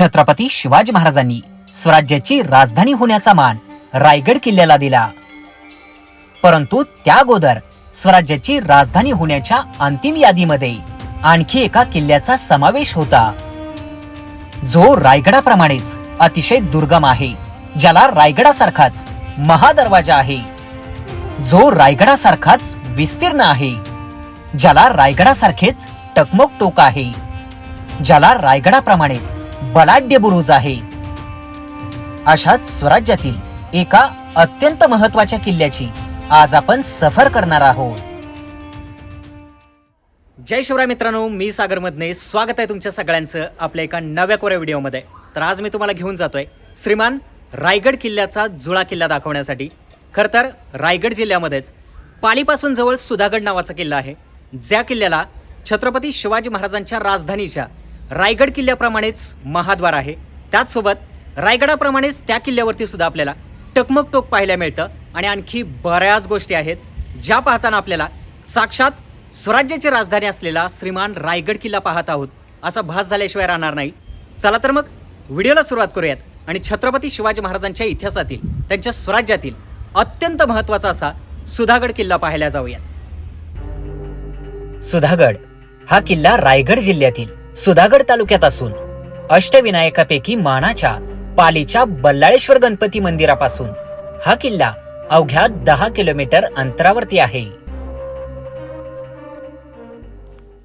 छत्रपती शिवाजी महाराजांनी स्वराज्याची राजधानी होण्याचा मान रायगड किल्ल्याला दिला. परंतु त्या अगोदर स्वराज्याची राजधानी होण्याच्या अंतिम यादीमध्ये आणखी एका किल्ल्याचा समावेश होता. जो रायगडाप्रमाणेच अतिशय दुर्गम आहे ज्याला रायगडासारखाच महादरवाजा आहे. जो रायगडासारखाच विस्तीर्ण आहे ज्याला रायगडासारखेच टकमक टोक आहे ज्याला रायगडाप्रमाणेच बलाढ्य बुरुज आहे. अशाच स्वराज्यातील एका अत्यंत महत्त्वाच्या किल्ल्याची आज आपण सफर करणार आहोत. जय शिवराय मित्रांनो मी सागर मधने स्वागत आहे तुमच्या सगळ्यांचं आपल्या एका नव्या कोऱ्या व्हिडिओमध्ये. तर आज मी तुम्हाला घेऊन जातोय श्रीमान रायगड किल्ल्याचा जुळा किल्ला दाखवण्यासाठी. खरं तर रायगड जिल्ह्यामध्येच पालीपासून जवळ सुधागड नावाचा किल्ला आहे. ज्या किल्ल्याला छत्रपती शिवाजी महाराजांच्या राजधानीच्या रायगड किल्ल्याप्रमाणेच महाद्वार आहे. त्याचसोबत रायगडाप्रमाणेच त्या किल्ल्यावरती सुद्धा आपल्याला टकमक टोक पाहायला मिळतं आणि आणखी बऱ्याच गोष्टी आहेत ज्या पाहताना आपल्याला साक्षात स्वराज्याची राजधानी असलेला श्रीमान रायगड किल्ला पाहत आहोत असा भास झाल्याशिवाय राहणार नाही. चला तर मग व्हिडिओला सुरुवात करूयात आणि छत्रपती शिवाजी महाराजांच्या इतिहासातील त्यांच्या स्वराज्यातील अत्यंत महत्त्वाचा असा सुधागड किल्ला पाहायला जाऊयात. सुधागड हा किल्ला रायगड जिल्ह्यातील सुधागड तालुक्यात असून अष्टविनायकापैकी मानाच्या पालीच्या बल्लाळेश्वर गणपती मंदिरापासून हा किल्ला अवघ्या दहा किलोमीटर अंतरावरती आहे.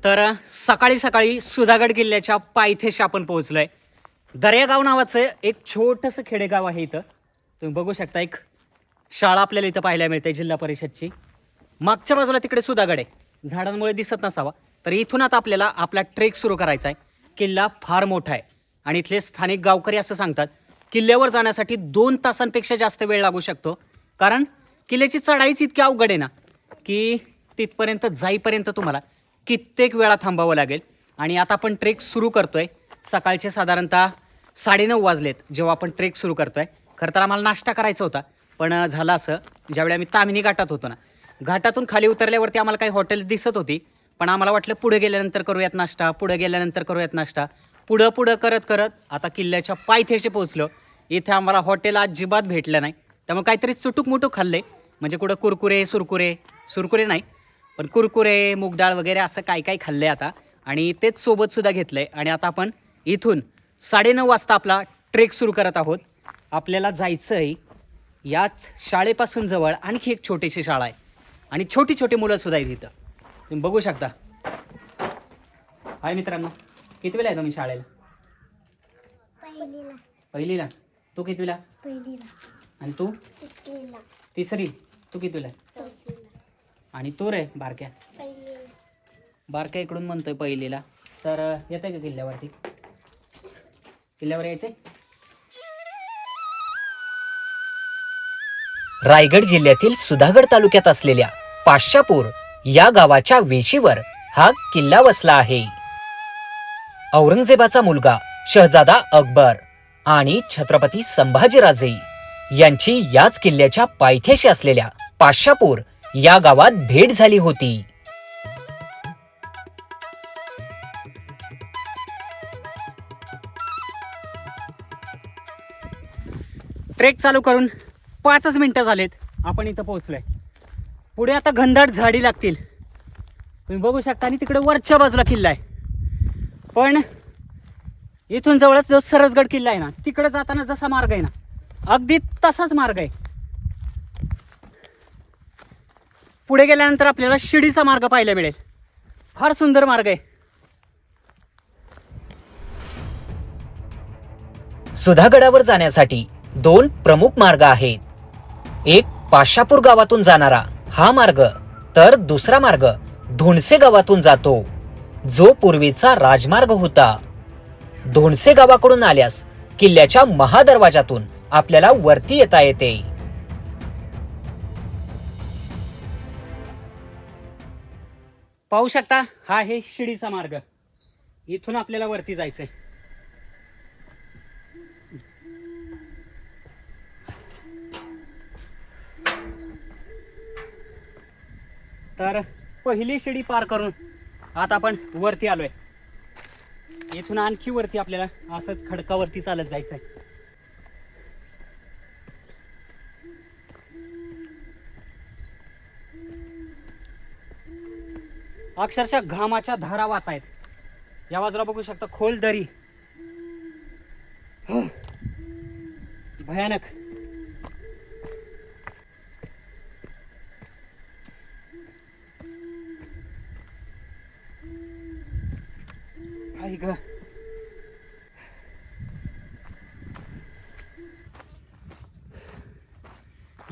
तर सकाळी सकाळी सुधागड किल्ल्याच्या पायथ्याशी आपण पोहोचलोय. दर्यागाव नावाचं एक छोटंसं खेडेगाव आहे इथं. तुम्ही बघू शकता एक शाळा आपल्याला इथं पाहायला मिळते जिल्हा परिषदची. मागच्या बाजूला तिकडे सुधागड आहे. झाडांमुळे दिसत नसावा. तर इथून आता आपल्याला आपला ट्रेक सुरू करायचा आहे. किल्ला फार मोठा आहे. आणि इथले स्थानिक गावकरी असं सांगतात किल्ल्यावर जाण्यासाठी दोन तासांपेक्षा जास्त वेळ लागू शकतो. कारण किल्ल्याची चढाईच इतकी अवघड आहे ना की तिथपर्यंत जाईपर्यंत तुम्हाला कित्येक वेळा थांबावं लागेल. आणि आता आपण ट्रेक सुरू करतो आहे सकाळचे साधारणतः साडेनऊ वाजलेत जेव्हा आपण ट्रेक सुरू करतोय. खरं तर आम्हाला नाश्ता करायचा होता पण झालं असं. ज्यावेळी आम्ही तामिनी घाटात होतो ना घाटातून खाली उतरल्यावरती आम्हाला काही हॉटेल्स दिसत होती. पण आम्हाला वाटलं पुढे गेल्यानंतर करूयात नाश्ता पुढे गेल्यानंतर करूयात नाश्ता. पुढं पुढं करत करत आता किल्ल्याच्या पायथ्याशी पोहोचलो. इथे आम्हाला हॉटेल अजिबात भेटलं नाही. त्यामुळे काहीतरी चुटूक मुटूक खाल्ले. म्हणजे कुठं कुरकुरे सुरकुरे सुरकुरे नाही पण कुरकुरे मूग डाळ वगैरे असं काय काय खाल्लंय आता. आणि तेच सोबतसुद्धा घेतलं आहे आणि आता आपण इथून साडेनऊ वाजता आपला ट्रेक सुरू करत आहोत. आपल्याला जायचं आहे याच शाळेपासून जवळ आणखी एक छोटीशी शाळा आहे. आणि छोटी छोटी मुलं सुद्धा आहेत इथं. तुम्ही बघू शकता. हाय मित्रांनो किती वेळा आहे तुम्ही शाळेला? पहिलीला. पहिलीला. तू कितवीला पहिलीला. आणि तू? तिसरीला. तिसरी. तू कितवीला चौथीला. आणि तू रे बारक्या? पहिलीला. बारक्या इकडून म्हणतोय पहिलीला. तर अं, येतंय का किल्ल्यावरती? किल्ल्यावर यायचंय? रायगड जिल्ह्यातील सुधागड तालुक्यात असलेल्या पाशापूर या गावाच्या वेशीवर हा किल्ला वसला आहे. औरंगजेबाचा मुलगा शहजादा अकबर आणि छत्रपती संभाजीराजे यांची याच किल्ल्याच्या पायथ्याशी असलेल्या पाशापूर या गावात भेट झाली होती. ट्रेक चालू करून पाचच मिनिटं झालेत. आपण इथं पोहोचलोय. पुढे आता घनदाट झाडी लागतील. तुम्ही बघू शकता आणि तिकडे वरच्या बाजूला किल्ला आहे. पण इथून जवळच जो सरसगड किल्ला आहे ना तिकडे जाताना जसा मार्ग आहे ना अगदी तसाच मार्ग आहे. पुढे गेल्यानंतर आपल्याला शिडीचा मार्ग पाहायला मिळेल. फार सुंदर मार्ग आहे. सुधागडावर जाण्यासाठी दोन प्रमुख मार्ग आहेत. एक पाशापूर गावातून जाणारा हा मार्ग तर दुसरा मार्ग धोणसे गावातून जातो जो पूर्वीचा राजमार्ग होता. धोणसे गावाकडून आल्यास किल्ल्याच्या महादरवाजातून आपल्याला वरती येता येते. पाहू शकता हा आहे शिडीचा मार्ग. इथून आपल्याला वरती जायचंय. तर पहिली शिडी पार करून आता आपण वरती आलोय. इथून आणखी वरती आपल्याला असंच खडकावरती चालत जायचं आहे अक्षरशः घामाच्या धारा वाहत आहेत. या बाजूला बघू शकता खोल दरी. भयानक. आई ग.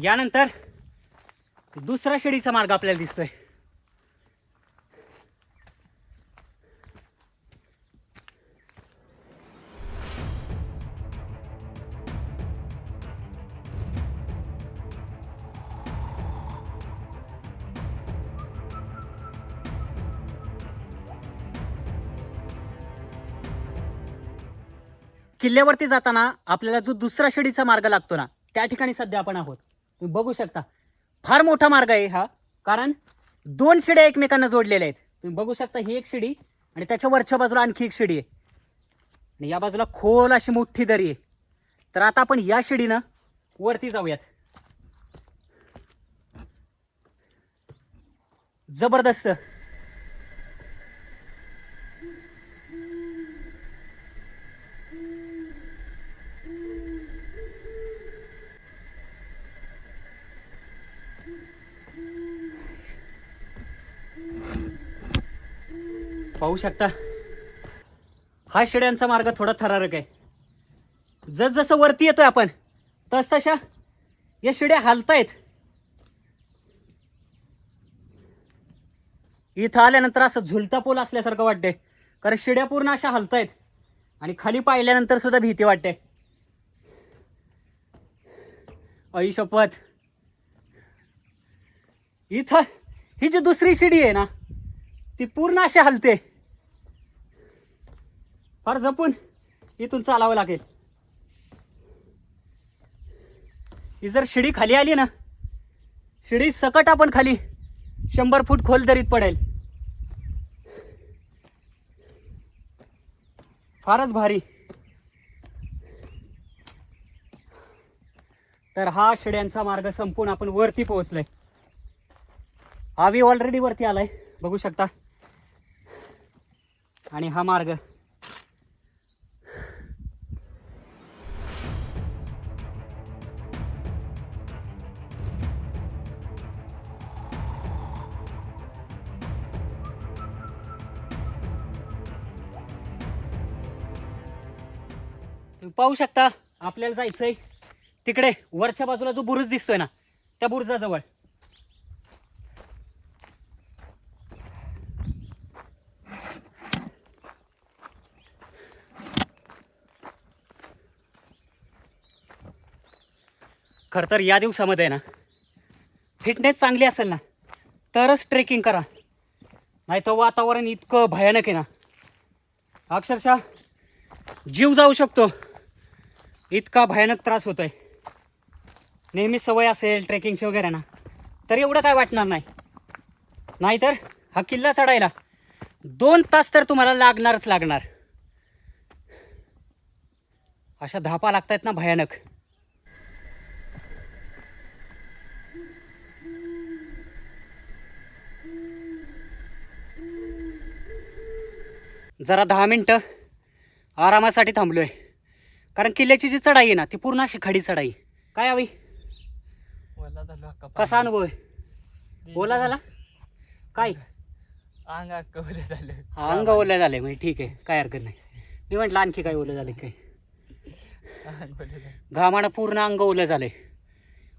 यानंतर दुसरा शेडीचा मार्ग आपल्याला दिसतोय. किल्ल्यावरती जाताना आपल्याला जो दुसरा शिडीचा मार्ग लागतो ना त्या ठिकाणी सध्या आपण आहोत. तुम्ही बघू शकता. फार मोठा मार्ग आहे हा कारण दोन शिड्या एकमेकांना जोडलेल्या आहेत. तुम्ही बघू शकता ही एक शिडी आणि त्याच्या वरच्या बाजूला आणखी एक शिडी आहे. आणि या बाजूला खोल अशी मोठी दरी आहे. तर आता आपण या शिडीनं वरती जाऊयात. जबरदस्त. पाहू शकता. हा शेड्यांचा मार्ग थोडा थरारक आहे. जसजसं वरती येतोय आपण तस तशा या शिड्या हालतायत. इथं आल्यानंतर असं झुलता पूल असल्यासारखं वाटतंय कारण शिड्या पूर्ण अशा हलतायत आणि खाली पाहिल्यानंतर सुद्धा भीती वाटते. आई शपथ. इथं ही जी दुसरी शिडी आहे ना ती पूर्ण अशी हलते. फार जपून इथून चालावं लागेल. ही जर शिडी खाली आली ना शिडी सकट आपण खाली शंभर फूट खोल दरीत पडेल. फारच भारी. तर हा शिड्यांचा मार्ग संपून आपण वरती पोहोचलोय. आवी ऑलरेडी वरती आलाय बघू शकता. आणि हा मार्ग पाहू शकता आपल्याला जायचंय. तिकडे वरच्या बाजूला जो बुरुज दिसतोय ना त्या बुरुजाजवळ. खरं तर या दिवसामध्ये ना फिटनेस चांगली असेल ना तरच ट्रेकिंग करा. नाही तर वातावरण इतकं भयानक आहे ना. अक्षरशः जीव जाऊ शकतो. इतका भयानक त्रास होतोय. नेहमी सवय असेल ट्रेकिंगची वगैरे ना. तर एवढं काय वाटणार नाही. नाहीतर हा किल्ला चढायला दोन तास तर तुम्हाला लागणारच लागणार. अशा धापा लागतायत ना भयानक. जरा दहा मिनटं आरामासाठी थांबलोय. कारण किल्ल्याची जी चढाई आहे ना ती पूर्ण अशी खडी चढाई. काय हवी झालो कसा अनुभव आहे? ओला झाला? काय? अंग वल्ला झालं. अंग ओलं झालंय म्हणजे ठीक आहे काय हरकत नाही. मी म्हटलं आणखी काय ओलं झालं काय? झालं. घामानं पूर्ण अंग ओलं झालंय.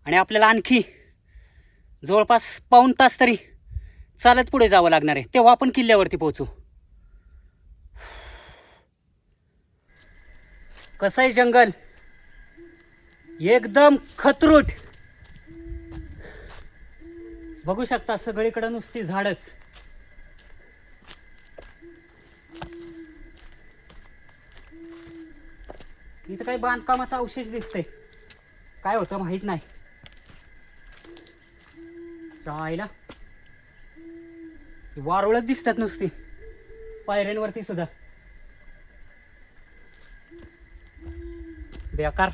आणि आपल्याला आणखी जवळपास पाऊण तास तरी चालत पुढे जावं लागणार आहे. तेव्हा आपण किल्ल्यावरती पोहोचू. कसं आहे जंगल? एकदम खतरूट. बघू शकता सगळीकडे नुसती झाडच. इथं काही बांधकामाचा अवशेष दिसतंय. काय होतं माहीत नाही. चायला वारुळच दिसतात नुसती. पायऱ्यांवरती सुद्धा. बेकार.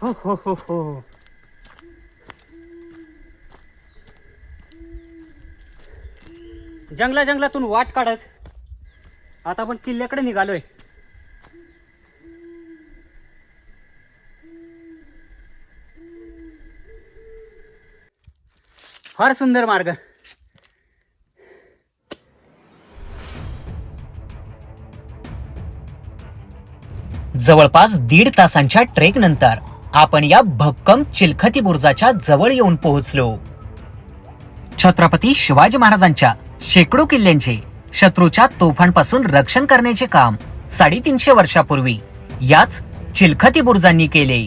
हो हो हो हो. जंगला जंगलातून वाट काढत आता आपण किल्ल्याकडे निघालोय. फार सुंदर मार्ग. जवळपास दीड तासांच्या ट्रेक नंतर आपण या भक्कम चिलखती बुर्जाच्या जवळ येऊन पोहोचलो. छत्रपती शिवाजी महाराजांच्या शेकडो किल्ल्यांचे शत्रूच्या तोफांपासून रक्षण करण्याचे काम साडेतीनशे वर्षापूर्वी याच चिलखती बुर्जांनी केले.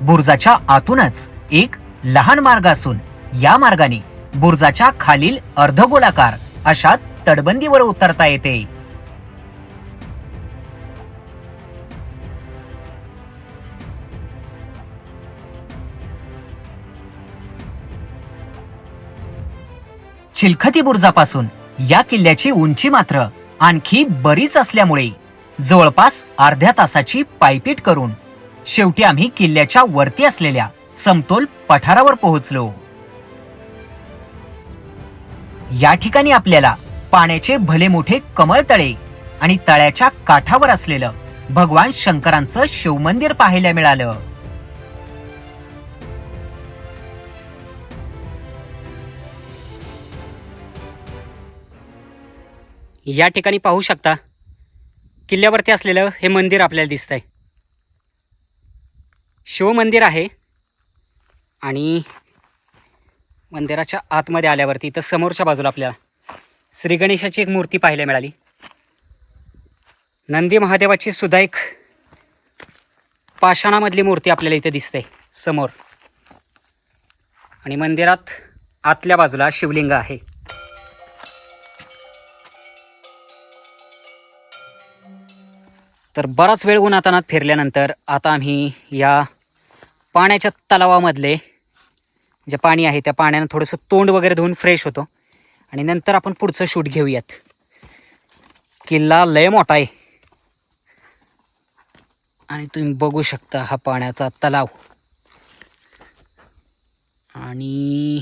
बुर्जाच्या आतूनच एक लहान मार्ग असून या मार्गाने बुर्जाच्या खालील अर्धगोलाकार अशा तटबंदीवर उतरता येते. चिलखती बुर्जापासून या किल्ल्याची उंची मात्र आणखी बरीच असल्यामुळे जवळपास अर्ध्या तासाची पायपीट करून शेवटी आम्ही किल्ल्याच्या वरती असलेल्या समतोल पठारावर पोहोचलो. या ठिकाणी आपल्याला पाण्याचे भले मोठे कमळ तळे आणि तळ्याच्या काठावर असलेलं भगवान शंकरांचं शिवमंदिर पाहायला मिळालं. या ठिकाणी पाहू शकता किल्ल्यावरती असलेलं हे मंदिर आपल्याला दिसतंय. शिवमंदिर आहे. आणि मंदिराच्या आतमध्ये आल्यावरती इथं समोरच्या बाजूला आपल्याला श्री गणेशाची एक मूर्ती पाहायला मिळाली. नंदी महादेवाची सुद्धा एक पाषाणामधली मूर्ती आपल्याला इथे दिसते समोर. आणि मंदिरात आतल्या बाजूला शिवलिंग आहे. तर बराच वेळ उन्हातानात फिरल्यानंतर आता आम्ही या पाण्याच्या तलावामधले जे पाणी आहे त्या पाण्यानं थोडंसं तोंड वगैरे धुवून फ्रेश होतो. आणि नंतर आपण पुढचं शूट घेऊयात. किल्ला लय मोठा आहे. आणि तुम्ही बघू शकता हा पाण्याचा तलाव. आणि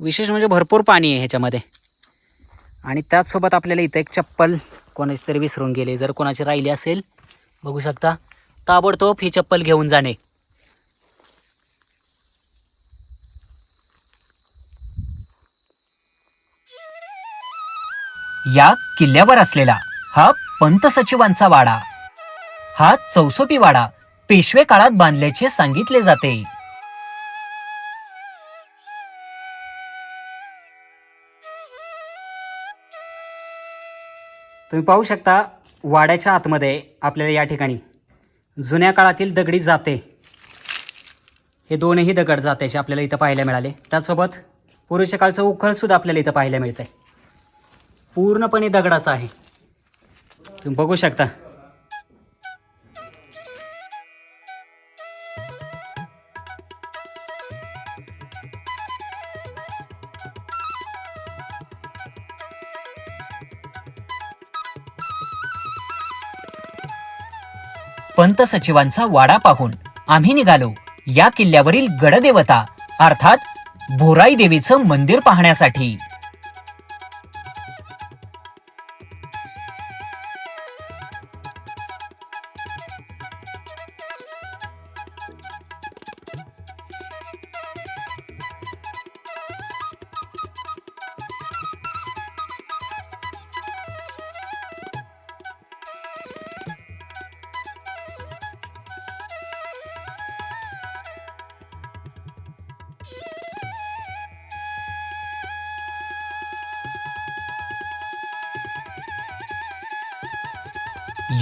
विशेष म्हणजे भरपूर पाणी आहे ह्याच्यामध्ये. आणि त्याचसोबत आपल्याला इथं एक चप्पल कोणाची तरी विसरून गेले. जर कोणाची राहिली असेल बघू शकता. ताबडतोब ही चप्पल घेऊन जाणे. या किल्ल्यावर असलेला हा पंत सचिवांचा वाडा. हा चौसोपी वाडा पेशवे काळात बांधल्याचे सांगितले जाते. तुम्ही पाहू शकता वाड्याच्या आतमध्ये आपल्याला या ठिकाणी जुन्या काळातील दगडी जाते. हे दोनही दगड जात्याचे आपल्याला इथं पाहायला मिळाले. त्यासोबत पूर्वीच्या काळचं आपल्याला इथं पाहायला मिळतं आहे पूर्णपणे दगडाचं आहे. तुम्ही बघू शकता. संत सचिवांचा वाडा पाहून आम्ही निघालो. या किल्ल्यावरील गडदेवता अर्थात भोराई देवीचं मंदिर पाहण्यासाठी.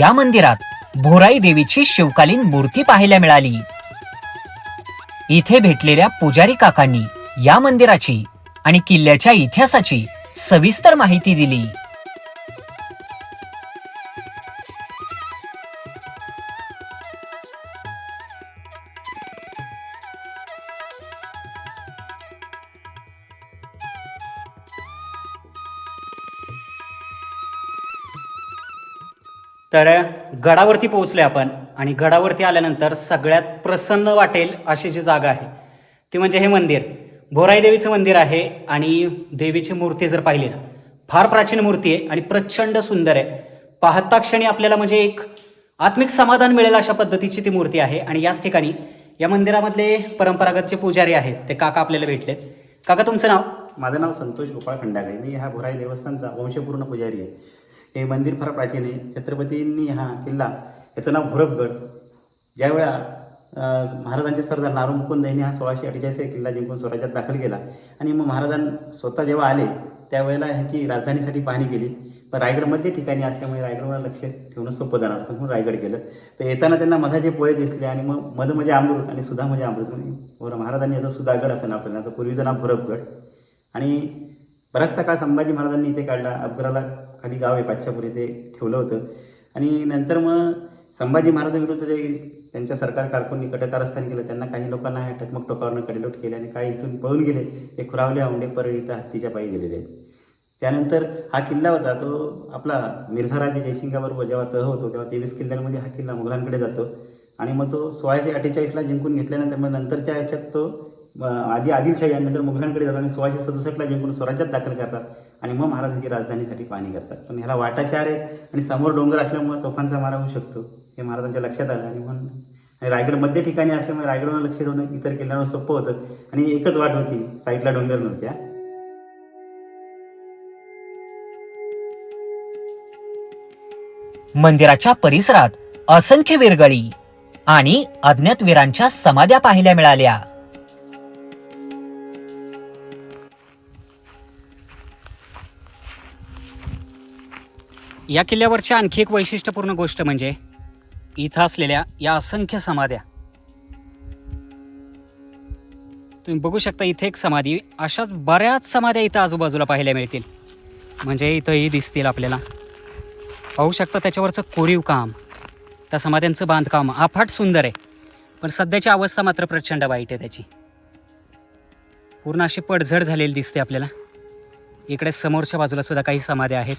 या मंदिरात भोराई देवीची शिवकालीन मूर्ती पाहायला मिळाली. इथे भेटलेल्या पुजारी काकांनी या मंदिराची आणि किल्ल्याच्या इतिहासाची सविस्तर माहिती दिली. तर गडावरती पोहोचले आपण आणि गडावरती आल्यानंतर सगळ्यात प्रसन्न वाटेल अशी जी जागा आहे ती म्हणजे हे मंदिर. भोराई देवीचं मंदिर आहे आणि देवीची मूर्ती जर पाहिली ना फार प्राचीन मूर्ती आहे आणि प्रचंड सुंदर आहे. पाहता क्षणी आपल्याला म्हणजे एक आत्मिक समाधान मिळेल अशा पद्धतीची ती मूर्ती आहे आणि याच ठिकाणी या मंदिरामधले परंपरागत जे पुजारी आहेत ते काका आपल्याला भेटलेत. काका तुमचं नाव? माझं नाव संतोष गोपाळ खंडागळे. मी ह्या भोराई देवस्थानचा वंशपूर्ण पुजारी आहे. हे मंदिर फार प्राचीन आहे. छत्रपतींनी हा किल्ला याचं नाव भुरपगड ज्यावेळा महाराजांचे सरदार नारू मुकुंद यांनी हा सोळाशे अठ्ठेचाळीस हा किल्ला जिंकून स्वराज्यात दाखल केला. आणि मग महाराजां स्वतः जेव्हा आले त्यावेळेला ह्याची राजधानीसाठी पाहणी केली. पण रायगडमध्ये ठिकाणी असल्यामुळे रायगडवर लक्ष ठेवणं सोपं जाणार होतं. म्हणून रायगड गेलं. तर येताना त्यांना मधाचे पोळे दिसले आणि मग मध म्हणजे अमृत आणि सुधा म्हणजे अमृत. म्हणून बरं महाराजांनी याचं सुधागड असं नाव ठेवलं आता पूर्वीचं नाव भोरपगड आणि बराचसा काळ संभाजी महाराजांनी इथे काढला अफगराला खाली गाव आहे पाचशापुरी ते ठेवलं होतं. आणि नंतर मग संभाजी महाराजांविरुद्ध जे त्यांच्या सरकार कारकुनी कटकारस्थान केलं त्यांना काही लोकांना ह्या टकमक टोकावरनं कडेलोट केले आणि काही इथून पळून गेले. ते खुरावले औंडे परळी इथं हत्तीच्या पायी गेलेले आहेत. त्यानंतर हा किल्ला होता तो आपला मिर्झाराजे जयसिंगाबरोबर जेव्हा तह होतो तेव्हा तेवीस किल्ल्यांमध्ये हा किल्ला मुघलांकडे जातो. आणि मग तो सोळाशे अठ्ठेचाळीसला जिंकून घेतल्यानंतर मग नंतरच्या ह्याच्यात तो आधी आदिलशाही आणि नंतर मुघलांकडे जातो आणि सोळाशे सदुसष्टला जिंकून स्वराज्यात दाखल करतात. आणि मग महाराजांची राजधानीसाठी पाणी करतात पण ह्याला वाटाचार आहे आणि समोर डोंगर असल्यामुळे तोफांचा मारा होऊ शकतो. हे महाराजांच्या लक्षात आलं आणि म्हणून आणि रायगड मध्य ठिकाणी असल्यामुळे रायगडवर लक्ष ठेवणं इतर किल्ल्यांवर सोपं होतं. आणि एकच वाट होती साईडला डोंगर नव्हत्या. मंदिराच्या परिसरात असंख्य विरगळी आणि अज्ञात वीरांच्या समाध्या पाहायला मिळाल्या. या किल्ल्यावरची आणखी एक वैशिष्ट्यपूर्ण गोष्ट म्हणजे इथं असलेल्या या असंख्य समाध्या. तुम्ही बघू शकता इथे एक समाधी अशाच बऱ्याच समाध्या इथं आजूबाजूला पाहायला मिळतील. म्हणजे इथंही दिसतील आपल्याला. पाहू शकता त्याच्यावरचं कोरीव काम. त्या समाध्यांचं बांधकाम अफाट सुंदर आहे. पण सध्याची अवस्था मात्र प्रचंड वाईट आहे त्याची. पूर्ण अशी पडझड झालेली दिसते आपल्याला. इकडे समोरच्या बाजूला सुद्धा काही समाध्या आहेत.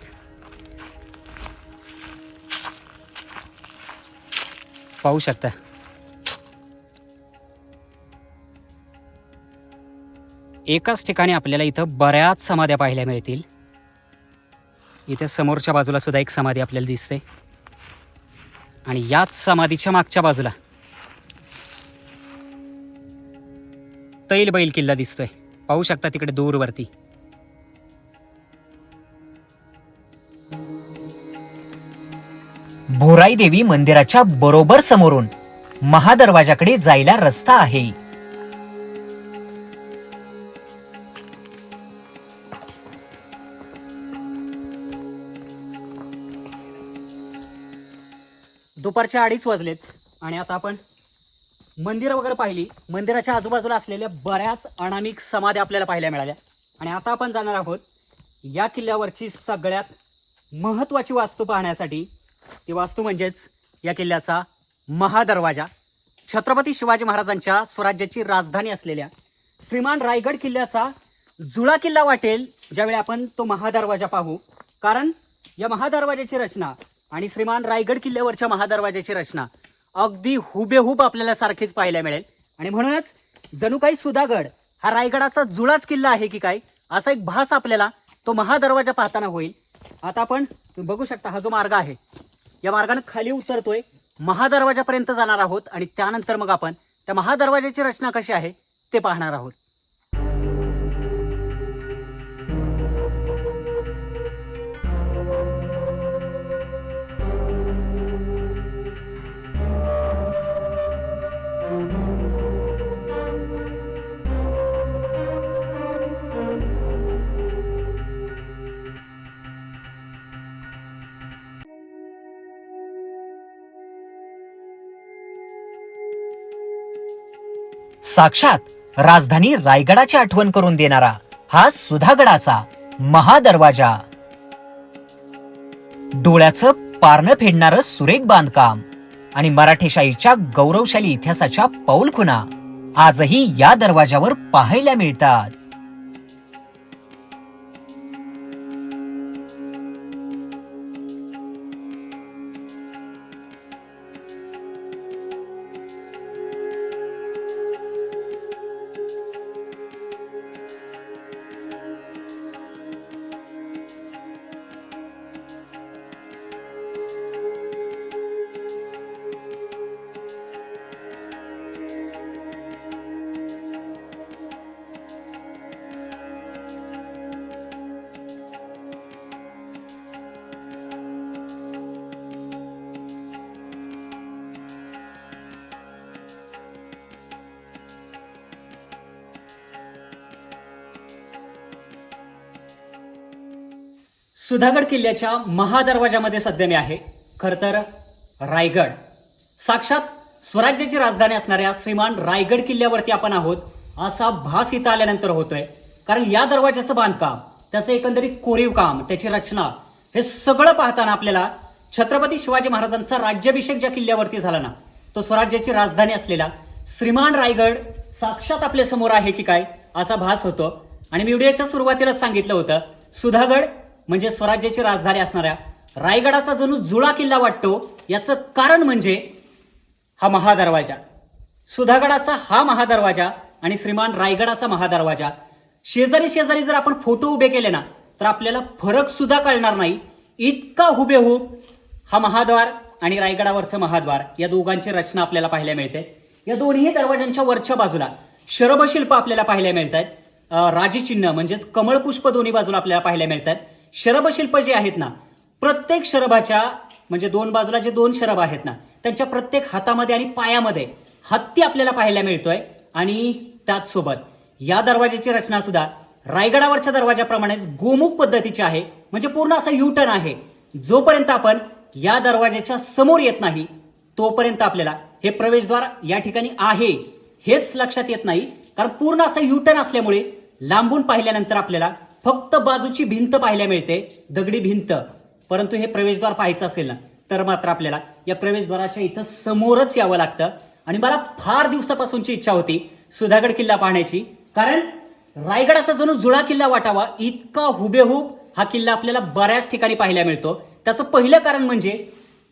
पाहू शकता. एकाच ठिकाणी आपल्याला इथं बऱ्याच समाध्या पाहायला मिळतील. इथे समोरच्या बाजूला सुद्धा एक समाधी आपल्याला दिसते. आणि याच समाधीच्या मागच्या बाजूला तैल बैल किल्ला दिसतोय. पाहू शकता तिकडे दूरवरती. भोराई देवी मंदिराच्या बरोबर समोरून महादरवाजाकडे जायला रस्ता आहे. दुपारचे अडीच वाजलेत आणि आता आपण मंदिरं वगैरे पाहिली. मंदिराच्या आजूबाजूला असलेल्या बऱ्याच अनामिक समाध्या आपल्याला पाहायला मिळाल्या. आणि आता आपण जाणार आहोत या किल्ल्यावरची सगळ्यात महत्त्वाची वास्तू पाहण्यासाठी ती वास्तू म्हणजेच या किल्ल्याचा महादरवाजा. छत्रपती शिवाजी महाराजांच्या स्वराज्याची राजधानी असलेल्या श्रीमान रायगड किल्ल्याचा जुळा किल्ला वाटेल ज्यावेळी आपण तो महादरवाजा पाहू. कारण या महादरवाजाची रचना आणि श्रीमान रायगड किल्ल्यावरच्या महादरवाजाची रचना अगदी हुबेहूब आपल्याला सारखीच पाहायला मिळेल. आणि म्हणूनच जणू काही सुधागड हा रायगडाचा जुळाच किल्ला आहे की काय असा एक भास आपल्याला तो महादरवाजा पाहताना होईल. आता आपण बघू शकता हा जो मार्ग आहे. या मार्गाने खाली उतरतोय महादरवाजापर्यंत जाणार आहोत आणि त्यानंतर मग आपण त्या महादरवाजाची रचना कशी आहे ते पाहणार आहोत. साक्षात राजधानी रायगडाची आठवण करून देणारा हा सुधागडाचा महादरवाजा. डोळ्याचं पारणं फेडणारं सुरेख बांधकाम आणि मराठेशाहीच्या गौरवशाली इतिहासाच्या पौलखुना आजही या दरवाजावर पाहायला मिळतात. सुधागड किल्ल्याच्या महादरवाजामध्ये सध्या मी आहे. खरं तर रायगड. साक्षात स्वराज्याची राजधानी असणाऱ्या श्रीमान रायगड किल्ल्यावरती आपण आहोत असा भास इथं आल्यानंतर होतोय. कारण या दरवाजाचं बांधकाम त्याचं एकंदरीत कोरीव काम त्याची रचना हे सगळं पाहताना आपल्याला छत्रपती शिवाजी महाराजांचा राज्याभिषेक ज्या किल्ल्यावरती झाला ना तो स्वराज्याची राजधानी असलेला श्रीमान रायगड साक्षात आपल्यासमोर आहे की काय असा भास होतो. आणि मी व्हिडिओच्या सुरुवातीलाच सांगितलं होतं सुधागड म्हणजे स्वराज्याची राजधानी असणाऱ्या रायगडाचा जणू जुळा किल्ला वाटतो याचं कारण म्हणजे हा महादरवाजा. सुधागडाचा हा महादरवाजा आणि श्रीमान रायगडाचा महादरवाजा. शेजारी शेजारी जर आपण फोटो उभे केले ना तर आपल्याला फरक सुद्धा कळणार नाही. इतका हुबेहूब हा महाद्वार आणि रायगडावरचं महाद्वार या दोघांची रचना आपल्याला पाहायला मिळते. या दोन्ही दरवाजांच्या वरच्या बाजूला शरभशिल्प आपल्याला पाहायला मिळत आहेत राजीचिन्ह म्हणजेच कमळपुष्प दोन्ही बाजूला आपल्याला पाहायला मिळत आहेत शरभशिल्प जे आहेत ना प्रत्येक शरभाच्या म्हणजे दोन बाजूला जे दोन शरभ आहेत ना त्यांच्या प्रत्येक हातामध्ये आणि पायामध्ये हत्ती आपल्याला पाहायला मिळतोय आणि त्याचसोबत या दरवाजाची रचना सुद्धा रायगडावरच्या दरवाजाप्रमाणेच गोमुख पद्धतीची आहे. म्हणजे पूर्ण असा यू टर्न आहे. जोपर्यंत आपण या दरवाजाच्या समोर येत नाही तोपर्यंत आपल्याला हे प्रवेशद्वार या ठिकाणी आहे हेच लक्षात येत नाही. कारण पूर्ण असा यू टर्न असल्यामुळे लांबून पाहिल्यानंतर आपल्याला फक्त बाजूची भिंत पाहायला मिळते दगडी भिंत. परंतु हे प्रवेशद्वार पाहायचं असेल ना तर मात्र आपल्याला या प्रवेशद्वाराच्या इथं समोरच यावं लागतं. आणि मला फार दिवसापासूनची इच्छा होती सुधागड किल्ला पाहण्याची. कारण रायगडाचा जणू जुळा किल्ला वाटावा इतका हुबेहूब हा किल्ला आपल्याला बऱ्याच ठिकाणी पाहायला मिळतो. त्याचं पहिलं कारण म्हणजे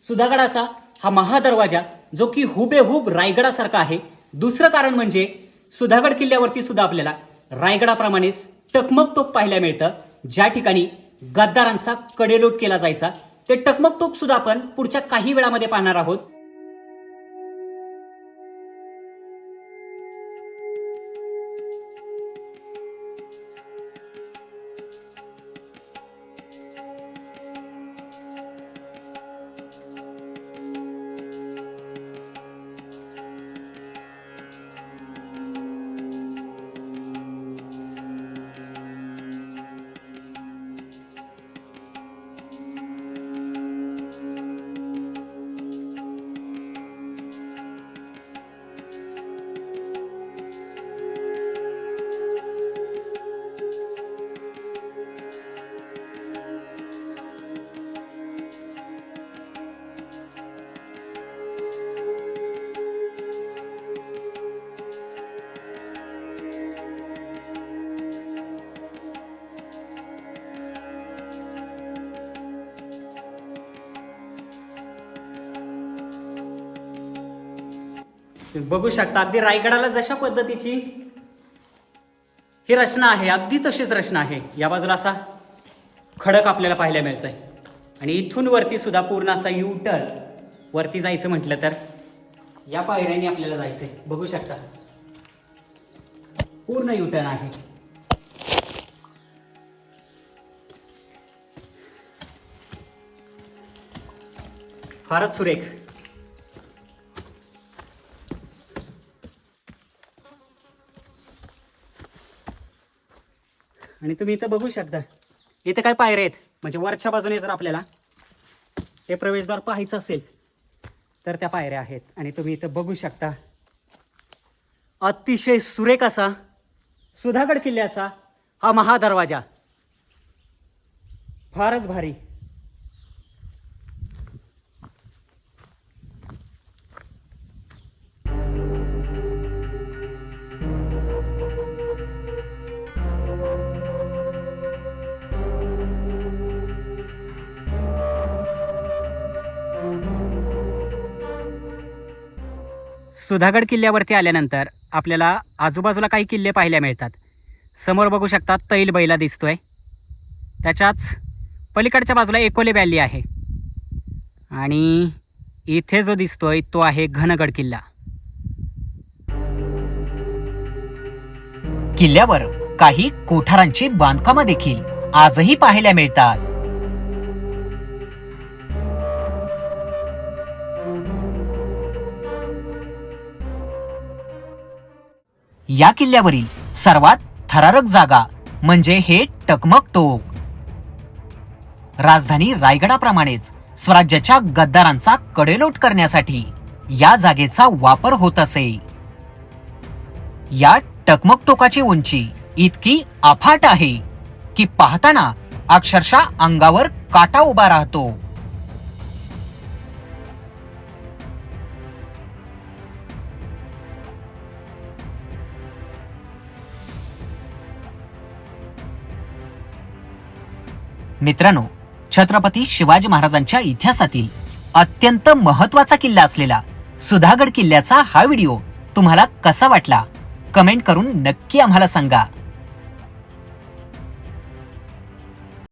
सुधागडाचा हा महादरवाजा जो की हुबेहूब रायगडासारखा आहे. दुसरं कारण म्हणजे सुधागड किल्ल्यावरती सुद्धा आपल्याला रायगडाप्रमाणेच टकमक टोक पाहायला मिळतं. ज्या ठिकाणी गद्दारांचा कडेलोट केला जायचा ते टकमक टोक सुद्धा आपण पुढच्या काही वेळामध्ये पाहणार आहोत. बघू शकता अगदी रायगडाला जशा पद्धतीची ही रचना आहे अगदी तशीच रचना आहे. या बाजूला असा खडक आपल्याला पाहायला मिळतोय. आणि इथून वरती सुद्धा पूर्ण असा यू टर्न वरती जायचं म्हटलं तर या पायऱ्याने आपल्याला जायचंय. बघू शकता. पूर्ण यू टर्न आहे. फारच सुरेख. आणि तुम्ही इथं बघू शकता. इथे काय पायऱ्या आहेत? म्हणजे वरच्या बाजूने जर आपल्याला हे प्रवेशद्वार पाहायचं असेल तर त्या पायऱ्या आहेत. आणि तुम्ही इथं बघू शकता. अतिशय सुरेख असा सुधागड किल्ल्याचा हा महादरवाजा. फारच भारी. सुधागड किल्ल्यावरती आल्यानंतर आपल्याला आजूबाजूला काही किल्ले पाहायला मिळतात. समोर बघू शकता तैल बैला दिसतोय. त्याच्याच पलीकडच्या बाजूला एकोले व्हॅली आहे. आणि इथे जो दिसतोय तो आहे घनगड किल्ला. किल्ल्यावर काही कोठारांची बांधकामं देखील आजही पाहायला मिळतात. या किल्ल्यावरील सर्वात थरारक जागा म्हणजे हे टकमक टोक. राजधानी रायगडाप्रमाणेच स्वराज्याच्या गद्दारांचा कडेलोट करण्यासाठी या जागेचा वापर होत असे. या टकमक टोकाची उंची इतकी अफाट आहे की पाहताना अक्षरशः अंगावर काटा उभा राहतो. मित्रांनो छत्रपती शिवाजी महाराजांच्या इतिहासातील अत्यंत महत्त्वाचा किल्ला असलेला सुधागड किल्ल्याचा हा व्हिडिओ तुम्हाला कसा वाटला? कमेंट करून नक्की आम्हाला सांगा.